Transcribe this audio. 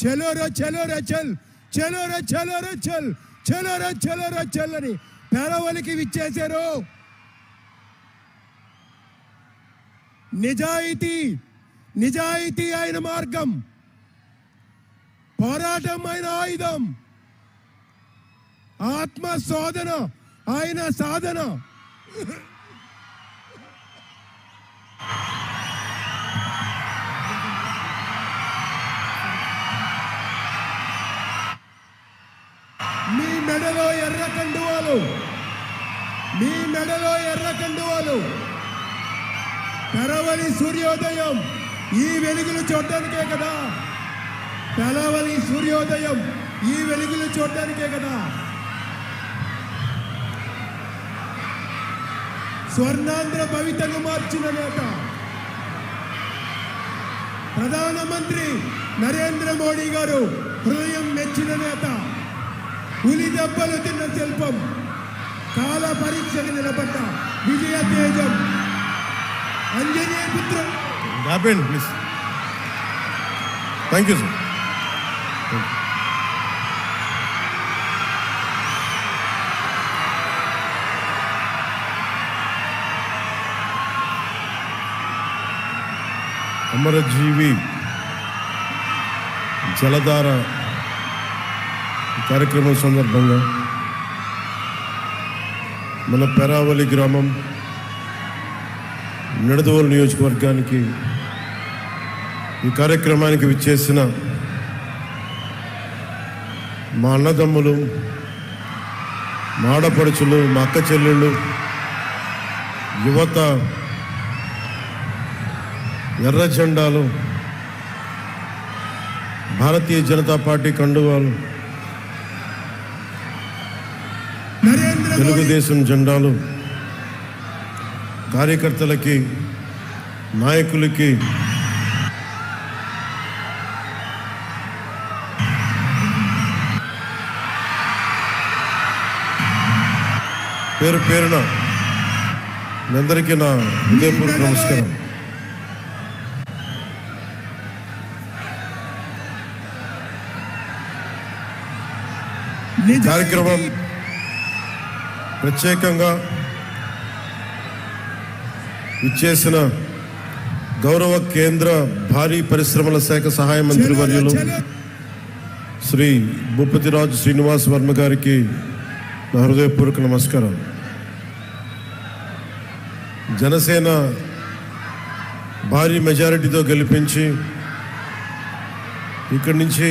చెలోరో చెలో రచల్ రా చల్ రచల్ రా చలో రా అని పెరవలికి విచ్చేశారు. నిజాయితీ నిజాయితీ అయిన మార్గం పోరాటం అయిన ఆయుధం ఆత్మ శోధన ఆయన సాధన. మీ మెడలో ఎర్ర కండువాలు. మీ మెడలో ఎర్ర కండువాలు. పెరవని సూర్యోదయం ఈ వెలుగులు చూడడానికే కదా. పెరవని సూర్యోదయం ఈ వెలుగులు చూడడానికే కదా. స్వర్ణాంధ్ర భవితను మార్చిన నేత. ప్రధానమంత్రి నరేంద్ర మోడీ గారు హృదయం మెచ్చిన నేత. పులి దెబ్బలు తిన్న శిల్పం. కాల పరీక్షకు నిలబడ్డ విజయ తేజం. అంజనీ పుత్రం. ఆపేయండి ప్లీజ్ థ్యాంక్ యూ సార్ అమరజీవి జలధార కార్యక్రమం సందర్భంగా మన పెరావలి గ్రామం నిడదవోలు నియోజకవర్గానికి ఈ కార్యక్రమానికి విచ్చేసిన మా అన్నదమ్ములు మా ఆడపడుచులు మా అక్క చెల్లెళ్ళు యువత ఎర్ర జెండాలు భారతీయ జనతా పార్టీ కండువాలు తెలుగుదేశం జెండాలు కార్యకర్తలకి నాయకులకి పేరు పేరున మీ అందరికీ నా హృదయపూర్వక నమస్కారం. కార్యక్రమం ప్రత్యేకంగా ఇచ్చేసిన గౌరవ కేంద్ర భారీ పరిశ్రమల శాఖ సహాయ మంత్రి వర్యులు. శ్రీ భూపతిరాజు శ్రీనివాస్ వర్మ గారికి నా హృదయపూర్వక నమస్కారం జనసేన భారీ మెజారిటీతో గెలిపించి ఇక్కడి నుంచి